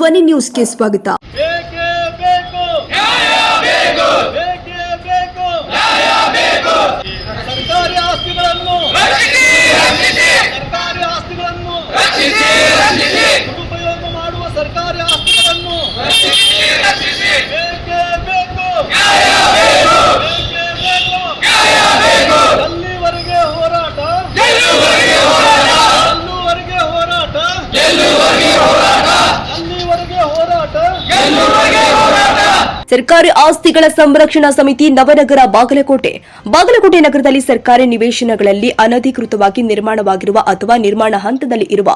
ಧ್ವನಿ ನ್ಯೂಸ್ಗೆ ಸ್ವಾಗತ. ಬೇಕೇ ಬೇಕು. ಬೇಕೇ ಬೇಕು. ಸರ್ಕಾರಿ ಆಸ್ತಿಗಳನ್ನು ಸರ್ಕಾರಿ ಆಸ್ತಿಗಳನ್ನು ದುರುಪಯೋಗ ಮಾಡುವ ಸರ್ಕಾರಿ ಆಸ್ತಿಗಳನ್ನು ಸರ್ಕಾರಿ ಆಸ್ತಿಗಳ ಸಂರಕ್ಷಣಾ ಸಮಿತಿ ನವನಗರ ಬಾಗಲಕೋಟೆ. ಬಾಗಲಕೋಟೆ ನಗರದಲ್ಲಿ ಸರ್ಕಾರಿ ನಿವೇಶನಗಳಲ್ಲಿ ಅನಧಿಕೃತವಾಗಿ ನಿರ್ಮಾಣವಾಗಿರುವ ಅಥವಾ ನಿರ್ಮಾಣ ಹಂತದಲ್ಲಿ ಇರುವ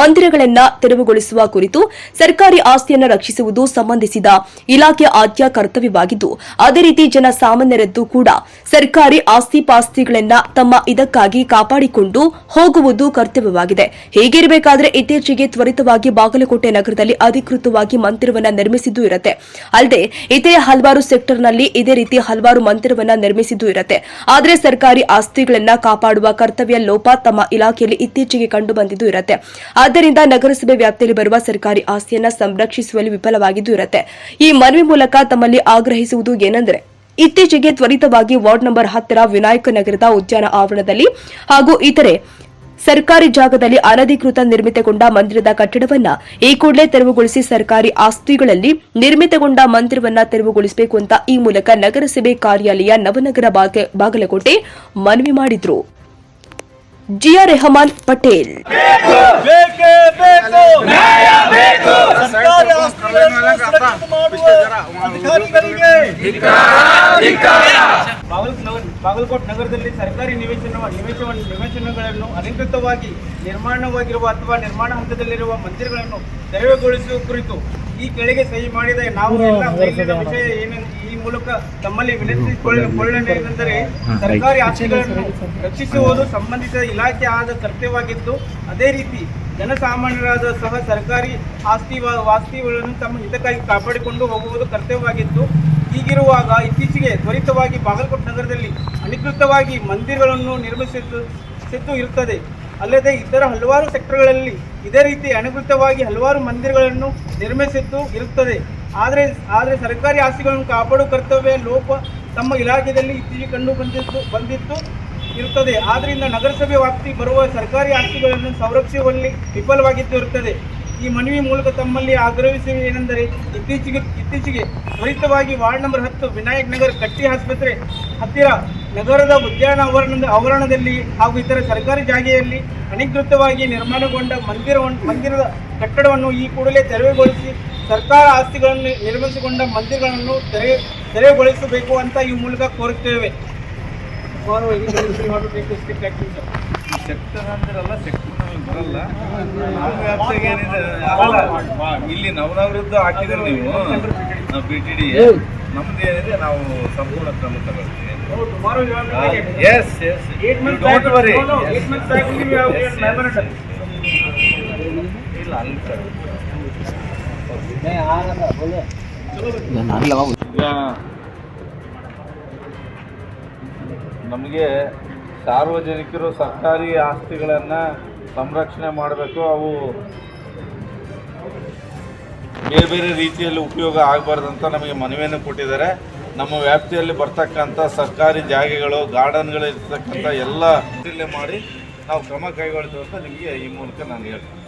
ಮಂದಿರಗಳನ್ನು ತೆರವುಗೊಳಿಸುವ ಕುರಿತು ಸರ್ಕಾರಿ ಆಸ್ತಿಯನ್ನು ರಕ್ಷಿಸುವುದು ಸಂಬಂಧಿಸಿದ ಇಲಾಖೆಯ ಆದ್ಯ ಕರ್ತವ್ಯವಾಗಿದ್ದು, ಅದೇ ರೀತಿ ಜನಸಾಮಾನ್ಯರದ್ದು ಕೂಡ ಸರ್ಕಾರಿ ಆಸ್ತಿ ಪಾಸ್ತಿಗಳನ್ನ ತಮ್ಮ ಇದಕ್ಕಾಗಿ ಕಾಪಾಡಿಕೊಂಡು ಹೋಗುವುದು ಕರ್ತವ್ಯವಾಗಿದೆ. ಹೀಗಿರಬೇಕಾದ್ರೆ ಇತ್ತೀಚೆಗೆ ತ್ವರಿತವಾಗಿ ಬಾಗಲಕೋಟೆ ನಗರದಲ್ಲಿ ಅಧಿಕೃತವಾಗಿ ಮಂದಿರವನ್ನು ನಿರ್ಮಿಸಿದ್ದು ಇರುತ್ತೆ. ಅಲ್ಲದೆ ಇತರೆ ಹಲವಾರು ಸೆಕ್ಟರ್ನಲ್ಲಿ ಇದೇ ರೀತಿ ಹಲವಾರು ಮಂದಿರವನ್ನ ನಿರ್ಮಿಸಿದ್ದು ಇರುತ್ತೆ. ಆದರೆ ಸರ್ಕಾರಿ ಆಸ್ತಿಗಳನ್ನ ಕಾಪಾಡುವ ಕರ್ತವ್ಯ ಲೋಪ ತಮ್ಮ ಇಲಾಖೆಯಲ್ಲಿ ಇತ್ತೀಚೆಗೆ ಕಂಡು ಬಂದಿದ್ದು ಇರತ್ತೆ. ಆದ್ದರಿಂದ ನಗರಸಭೆ ವ್ಯಾಪ್ತಿಯಲ್ಲಿ ಬರುವ ಸರ್ಕಾರಿ ಆಸ್ತಿಯನ್ನ ಸಂರಕ್ಷಿಸುವಲ್ಲಿ ವಿಫಲವಾಗಿದ್ದು ಇರುತ್ತೆ. ಈ ಮನವಿ ಮೂಲಕ ತಮ್ಮಲ್ಲಿ ಆಗ್ರಹಿಸುವುದು ಏನೆಂದರೆ, ಇತ್ತೀಚೆಗೆ ತ್ವರಿತವಾಗಿ ವಾರ್ಡ್ ನಂಬರ್ ಹತ್ತರ ವಿನಾಯಕ ನಗರದ ಉದ್ಯಾನ ಆವರಣದಲ್ಲಿ ಹಾಗೂ ಇತರೆ ಸರ್ಕಾರಿ ಜಾಗದಲ್ಲಿ ಅನಧಿಕೃತ ನಿರ್ಮಿತಗೊಂಡ ಮಂದಿರದ ಕಟ್ಟಡವನ್ನ ಈ ಕೂಡಲೇ ತೆರವುಗೊಳಿಸಿ ಸರ್ಕಾರಿ ಆಸ್ತಿಗಳಲ್ಲಿ ನಿರ್ಮಿತಗೊಂಡ ಮಂದಿರವನ್ನ ತೆರವುಗೊಳಿಸಬೇಕು ಅಂತ ಈ ಮೂಲಕ ನಗರಸಭೆ ಕಾರ್ಯಾಲಯ ನವನಗರ ಬಾಗ- ಬಾಗಲಕೋಟೆ ಮನವಿ ಮಾಡಿದ್ರು. ಜಿಆರ್ ರೆಹಮಾನ್ ಪಟೇಲ್. ಬೇಕೇ ಬೇಕು. ಸರ್ಕಾರಿ ಆಸ್ತಿಗಳನ್ನು ಸುರಕ್ಷಿತ ಮಾಡುವ ಅಧಿಕಾರಿಗಳಿಗೆ ಬಾಗಲಕೋಟ್ ನಗರದಲ್ಲಿ ಸರ್ಕಾರಿ ನಿವೇಶನ ನಿವೇಶನ ನಿವೇಶನಗಳನ್ನು ಅಧಿಕೃತವಾಗಿ ನಿರ್ಮಾಣವಾಗಿರುವ ಅಥವಾ ನಿರ್ಮಾಣ ಹಂತದಲ್ಲಿರುವ ಮಂದಿರಗಳನ್ನು ತೆರವುಗೊಳಿಸುವ ಕುರಿತು ಈ ಕೆಳಗೆ ಸಹಿ ಮಾಡಿದ ನಾವು ಎಲ್ಲ ವಿಷಯ ಏನೆಂದು ಈ ಮೂಲಕ ತಮ್ಮಲ್ಲಿ ವಿನಂತಿಸಿಕೊಳ್ಳೇನೆಂದರೆ ಸರ್ಕಾರಿ ಆಸ್ತಿಗಳನ್ನು ರಕ್ಷಿಸುವುದು ಸಂಬಂಧಿತ ಇಲಾಖೆ ಆದ ಕರ್ತವ್ಯವಾಗಿದ್ದು ಅದೇ ರೀತಿ ಜನಸಾಮಾನ್ಯರಾದ ಸಹ ಸರ್ಕಾರಿ ಆಸ್ತಿ ವಾಸ್ತಿಗಳನ್ನು ತಮ್ಮ ಹಿತಕ್ಕಾಗಿ ಕಾಪಾಡಿಕೊಂಡು ಹೋಗುವುದು ಕರ್ತವ್ಯವಾಗಿದ್ದು ಹೀಗಿರುವಾಗ ಇತ್ತೀಚೆಗೆ ತ್ವರಿತವಾಗಿ ಬಾಗಲಕೋಟೆ ನಗರದಲ್ಲಿ ಅಧಿಕೃತವಾಗಿ ಮಂದಿರಗಳನ್ನು ನಿರ್ಮಿಸಿದ್ದು ಸಿದ್ದು ಇರುತ್ತದೆ. ಅಲ್ಲದೆ ಇತರ ಹಲವಾರು ಸೆಕ್ಟರ್ಗಳಲ್ಲಿ ಇದೇ ರೀತಿ ಅನಧಿಕೃತವಾಗಿ ಹಲವಾರು ಮಂದಿರಗಳನ್ನು ನಿರ್ಮಿಸಿದ್ದು ಇರುತ್ತದೆ. ಆದರೆ ಆದರೆ ಸರ್ಕಾರಿ ಆಸ್ತಿಗಳನ್ನು ಕಾಪಾಡುವ ಕರ್ತವ್ಯ ಲೋಪ ತಮ್ಮ ಇಲಾಖೆಯಲ್ಲಿ ಇತ್ತೀಚೆಗೆ ಕಂಡು ಬಂದಿದ್ದು ಬಂದಿತ್ತು ಇರುತ್ತದೆ. ಆದ್ದರಿಂದ ನಗರಸಭೆ ವ್ಯಾಪ್ತಿ ಬರುವ ಸರ್ಕಾರಿ ಆಸ್ತಿಗಳನ್ನು ಸಂರಕ್ಷಿಸುವಲ್ಲಿ ವಿಫಲವಾಗಿದ್ದು ಇರುತ್ತದೆ. ಈ ಮನವಿ ಮೂಲಕ ತಮ್ಮಲ್ಲಿ ಆಗ್ರಹಿಸುವ ಏನೆಂದರೆ ಇತ್ತೀಚೆಗೆ ಇತ್ತೀಚೆಗೆ ತ್ವರಿತವಾಗಿ ವಾರ್ಡ್ ನಂಬರ್ ಹತ್ತು ವಿನಾಯಕ್ ನಗರ್ ಕಟ್ಟಿ ಆಸ್ಪತ್ರೆ ಹತ್ತಿರ ನಗರದ ಉದ್ಯಾನ ಆವರಣದ ಆವರಣದಲ್ಲಿ ಹಾಗೂ ಇತರ ಸರ್ಕಾರಿ ಜಾಗೆಯಲ್ಲಿ ಅನಿಕೃತವಾಗಿ ನಿರ್ಮಾಣಗೊಂಡ ಮಂದಿರವನ್ನು ಮಂದಿರದ ಕಟ್ಟಡವನ್ನು ಈ ಕೂಡಲೇ ತೆರವುಗೊಳಿಸಿ ಸರ್ಕಾರ ಆಸ್ತಿಗಳನ್ನು ನಿರ್ಮಿಸಿಕೊಂಡ ಮಂದಿರಗಳನ್ನು ತೆರೆ ತೆರವುಗೊಳಿಸಬೇಕು ಅಂತ ಈ ಮೂಲಕ ಕೋರುತ್ತೇವೆ. ಸೆಕ್ಟರ್ ಅಂದಿರಲ್ಲ ಸೆಕ್ಟರ್ನಲ್ಲಿ ಬರಲ್ಲ. ವ್ಯಾಪ್ತಿಗೆ ಏನಿದೆ ಇಲ್ಲಿ ನವನವೃದ್ಧ ಹಾಕಿದ್ರೆ ನೀವು. ನಾವು ಬಿ ಟಿ ಡಿ ನಮ್ದು ಏನಿದೆ ನಾವು ಸಂಪೂರ್ಣ ಕ್ರಮ ತಗೊಳ್ತೀವಿ. ಎಸ್ ಎಸ್ ಡೋಂಟ್ ವರಿ ಇಲ್ಲ ಅಲ್ಲಿ ಸರ್. ಈಗ ನಮಗೆ ಸಾರ್ವಜನಿಕರು ಸರ್ಕಾರಿ ಆಸ್ತಿಗಳನ್ನು ಸಂರಕ್ಷಣೆ ಮಾಡಬೇಕು, ಅವು ಬೇರೆ ಬೇರೆ ರೀತಿಯಲ್ಲಿ ಉಪಯೋಗ ಆಗಬಾರ್ದಂತ ನಮಗೆ ಮನವಿಯನ್ನು ಕೊಟ್ಟಿದ್ದಾರೆ. ನಮ್ಮ ವ್ಯಾಪ್ತಿಯಲ್ಲಿ ಬರ್ತಕ್ಕಂಥ ಸರ್ಕಾರಿ ಜಾಗಗಳು ಗಾರ್ಡನ್ಗಳು ಇರ್ತಕ್ಕಂಥ ಎಲ್ಲ ಮಾಡಿ ನಾವು ಕ್ರಮ ಕೈಗೊಳ್ತೀವಿ ಅಂತ ನಿಮಗೆ ಈ ಮೂಲಕ ನಾನು ಹೇಳ್ತೀನಿ.